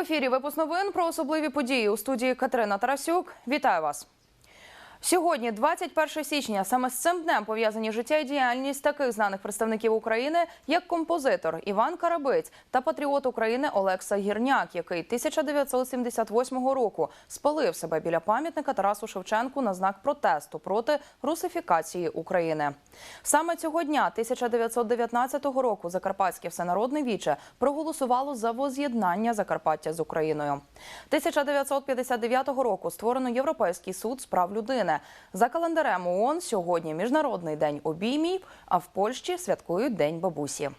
ефірі випуск новин про особливі події у студії Катерина Тарасюк. Вітаю вас. Сьогодні, 21 січня, саме з цим днем пов'язані життя і діяльність таких знаних представників України, як композитор Іван Карабиць та патріот України Олекса Гірняк, який 1978 року спалив себе біля пам'ятника Тарасу Шевченку на знак протесту проти русифікації України. Саме цього дня, 1919 року, Закарпатське всенародне віче проголосувало за воз'єднання Закарпаття з Україною. 1959 року створено Європейський суд з прав людини. За календарем ООН сьогодні Міжнародний день обіймів, а в Польщі святкують День бабусі.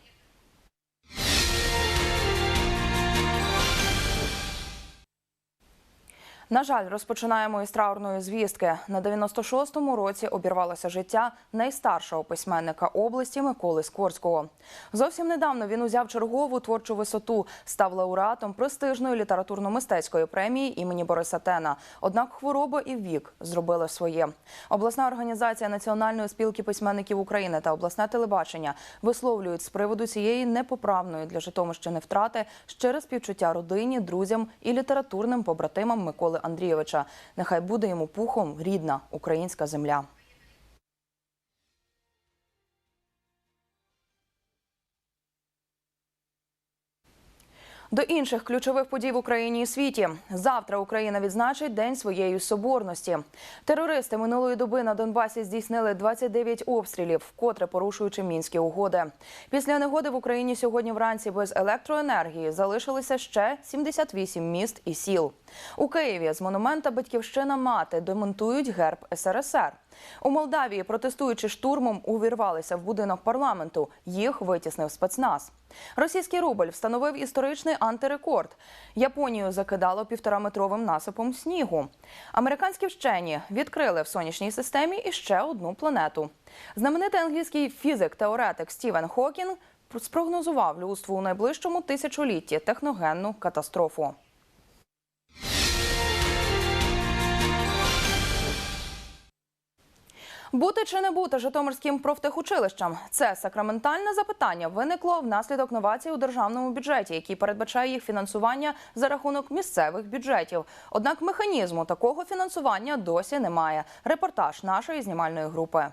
На жаль, розпочинаємо із траурної звістки. На 96-му році обірвалося життя найстаршого письменника області Миколи Скорського. Зовсім недавно він узяв чергову творчу висоту, став лауреатом престижної літературно-мистецької премії імені Бориса Тена. Однак хвороба і вік зробили своє. Обласна організація Національної спілки письменників України та обласне телебачення висловлюють з приводу цієї непоправної для Житомирщини втрати щире співчуття родині, друзям і літературним побратимам Миколи Андрійовича. Нехай буде йому пухом рідна українська земля. До інших ключових подій в Україні і світі завтра Україна відзначить день своєї соборності. Терористи минулої доби на Донбасі здійснили 29 обстрілів, вкотре порушуючи мінські угоди. Після негоди в Україні сьогодні вранці без електроенергії залишилися ще 78 міст і сіл. У Києві з монумента Батьківщина мати демонтують герб СРСР. У Молдавії, протестуючи штурмом, увірвалися в будинок парламенту. Їх витіснив спецназ. Російський рубль встановив історичний антирекорд. Японію закидало півтораметровим насипом снігу. Американські вчені відкрили в сонячній системі іще одну планету. Знаменитий англійський фізик-теоретик Стівен Хокінг спрогнозував людству у найближчому тисячолітті техногенну катастрофу. Бути чи не бути Житомирським профтехучилищем – це сакраментальне запитання виникло внаслідок новацій у державному бюджеті, який передбачає їх фінансування за рахунок місцевих бюджетів. Однак механізму такого фінансування досі немає. Репортаж нашої знімальної групи.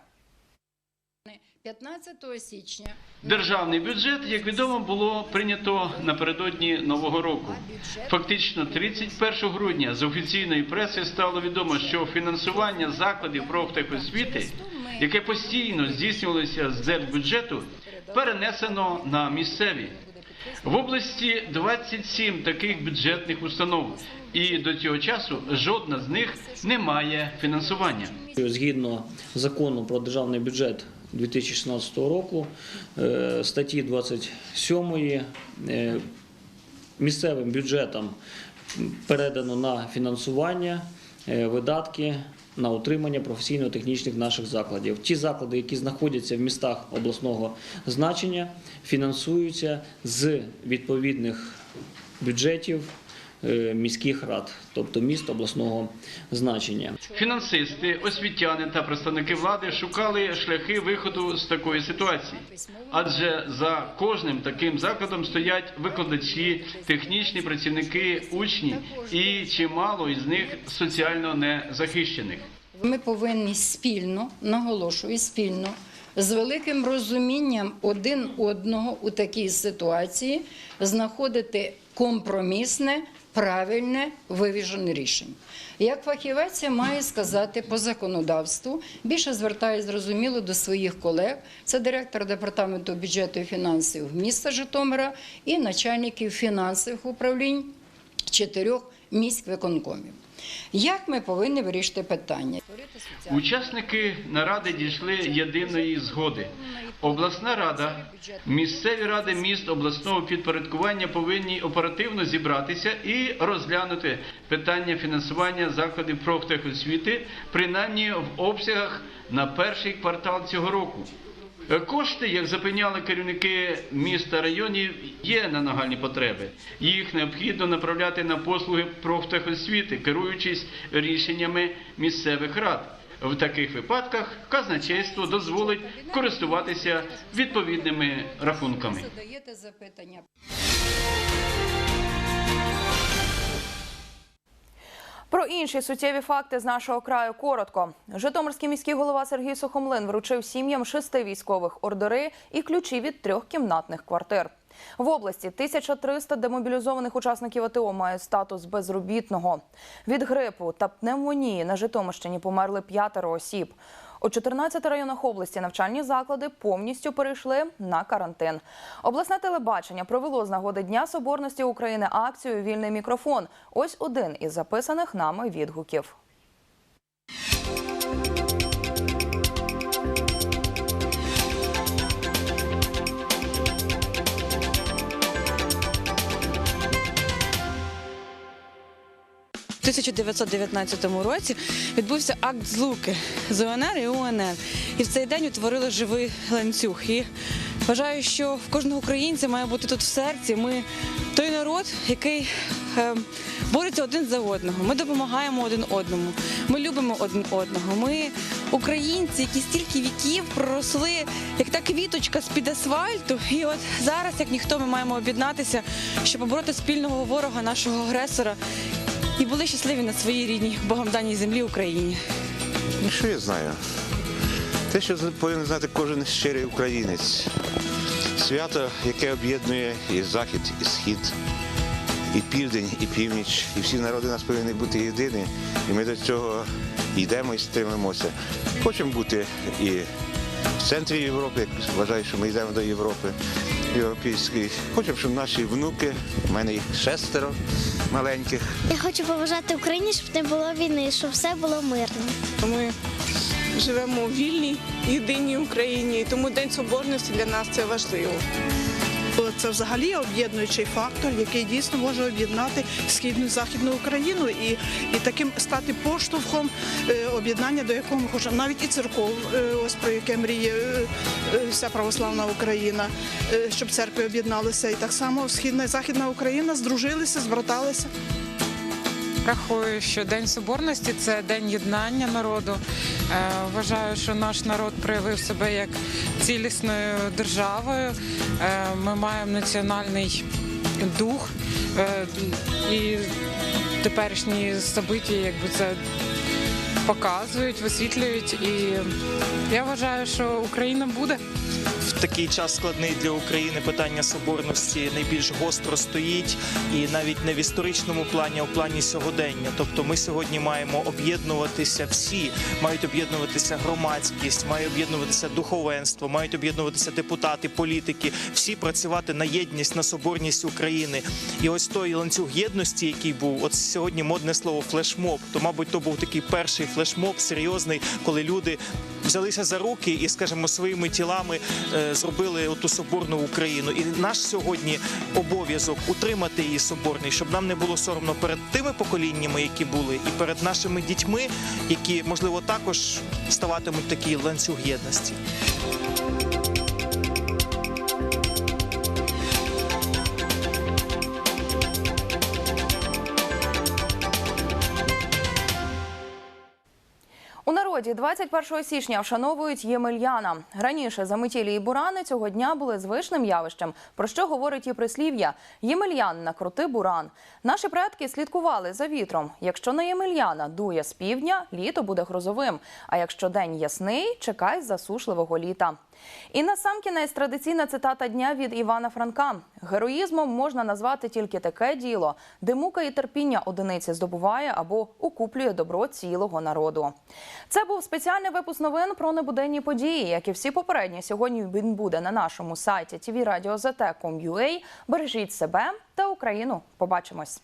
15 січня Державний бюджет, як відомо, було прийнято напередодні нового року. Фактично, 31 грудня з офіційної преси стало відомо, що фінансування закладів профтехосвіти, яке постійно здійснювалося з держбюджету, перенесено на місцеві. В області 27 таких бюджетних установ, і до цього часу жодна з них не має фінансування. Згідно закону про державний бюджет 2016 року, е, статті 27 е, місцевим бюджетам передано на фінансування е, видатки на утримання професійно-технічних наших закладів. Ті заклади, які знаходяться в містах обласного значення, фінансуються з відповідних бюджетів міських рад, тобто міст обласного значення. Фінансисти, освітяни та представники влади шукали шляхи виходу з такої ситуації, адже за кожним таким закладом стоять викладачі, технічні працівники, учні і чимало із них соціально незахищених. ми повинні спільно, наголошую, спільно з великим розумінням один одного у такій ситуації знаходити компромісне, правильне, вивіжене рішення. Як фахівець я маю сказати по законодавству, більше звертаюся зрозуміло до своїх колег. Це директор департаменту бюджету і фінансів міста Житомира і начальників фінансових управлінь чотирьох міськвиконкомів. Як ми повинні вирішити питання? Учасники наради дійшли єдиної згоди. Обласна рада, місцеві ради міст обласного підпорядкування повинні оперативно зібратися і розглянути питання фінансування закладів профтехосвіти, принаймні в обсягах на перший квартал цього року. Е, Кошти, як запевняли керівники міст та районів, є на нагальні потреби. Їх необхідно направляти на послуги профтехосвіти, керуючись рішеннями місцевих рад. В таких випадках казначейство дозволить користуватися відповідними рахунками. Про інші суттєві факти з нашого краю коротко. Житомирський міський голова Сергій Сухомлин вручив сім'ям шести військових ордери і ключі від трьох кімнатних квартир. В області 1300 демобілізованих учасників АТО мають статус безробітного. Від грипу та пневмонії на Житомирщині померли п'ятеро осіб. У 14 районах області навчальні заклади повністю перейшли на карантин. Обласне телебачення провело з нагоди Дня Соборності України акцію Вільний мікрофон. Ось один із записаних нами відгуків. 1919 році відбувся акт злуки з УНР і УНР. І в цей день утворили живий ланцюг. І вважаю, що в кожного українця має бути тут в серці. Ми той народ, який е, бореться один за одного. Ми допомагаємо один одному. Ми любимо один одного. Ми українці, які стільки віків проросли, як та квіточка з-під асфальту. І от зараз, як ніхто, ми маємо об'єднатися, щоб побороти спільного ворога, нашого агресора і були щасливі на своїй рідній Богом даній землі Україні. Ну, що я знаю? Те, що повинен знати кожен щирий українець. Свято, яке об'єднує і захід, і схід, і південь, і північ. І всі народи нас повинні бути єдині. І ми до цього йдемо і стримимося. Хочемо бути і в центрі Європи, вважаю, що ми йдемо до Європи європейської. Хочемо, щоб наші внуки, в мене їх шестеро маленьких, Я хочу побажати Україні, щоб не було війни, щоб все було мирно. Ми живемо у вільній, єдиній Україні, і тому День Соборності для нас це важливо. Це взагалі об'єднуючий фактор, який дійсно може об'єднати східну західну Україну і, і таким стати поштовхом е, об'єднання, до якого ми навіть і церков, е, ось про яке мріє е, вся православна Україна, щоб церкви об'єдналися. І так само східна і західна Україна здружилися, збраталися. Рахую, що День Соборності це день єднання народу. Е, Вважаю, що наш народ проявив себе як цілісною державою. Е, Ми маємо національний дух е, і теперішні собиті, якби це показують, висвітлюють. І я вважаю, що Україна буде. В такий час складний для України питання соборності найбільш гостро стоїть, і навіть не в історичному плані, а в плані сьогодення. Тобто, ми сьогодні маємо об'єднуватися всі, мають об'єднуватися громадськість, має об'єднуватися духовенство, мають об'єднуватися депутати, політики, всі працювати на єдність, на соборність України. І ось той ланцюг єдності, який був, от сьогодні модне слово флешмоб. То, мабуть, то був такий перший флешмоб серйозний, коли люди взялися за руки і, скажімо, своїми тілами е, зробили оту соборну Україну. І наш сьогодні обов'язок утримати її соборний, щоб нам не було соромно перед тими поколіннями, які були, і перед нашими дітьми, які можливо також ставатимуть такі ланцюг єдності. У народі 21 січня вшановують Ємельяна. Раніше заметілі і бурани цього дня були звичним явищем, про що говорить і прислів'я «Ємельян на крути буран». Наші предки слідкували за вітром. Якщо на Ємельяна дує з півдня, літо буде грозовим. А якщо день ясний, чекай засушливого літа. І насамкінець традиційна цитата дня від Івана Франка: героїзмом можна назвати тільки таке діло, де мука і терпіння одиниці здобуває або укуплює добро цілого народу. Це був спеціальний випуск новин про небуденні події. Як і всі попередні, сьогодні він буде на нашому сайті tvradio.zt.com.ua. Бережіть себе та Україну. Побачимось.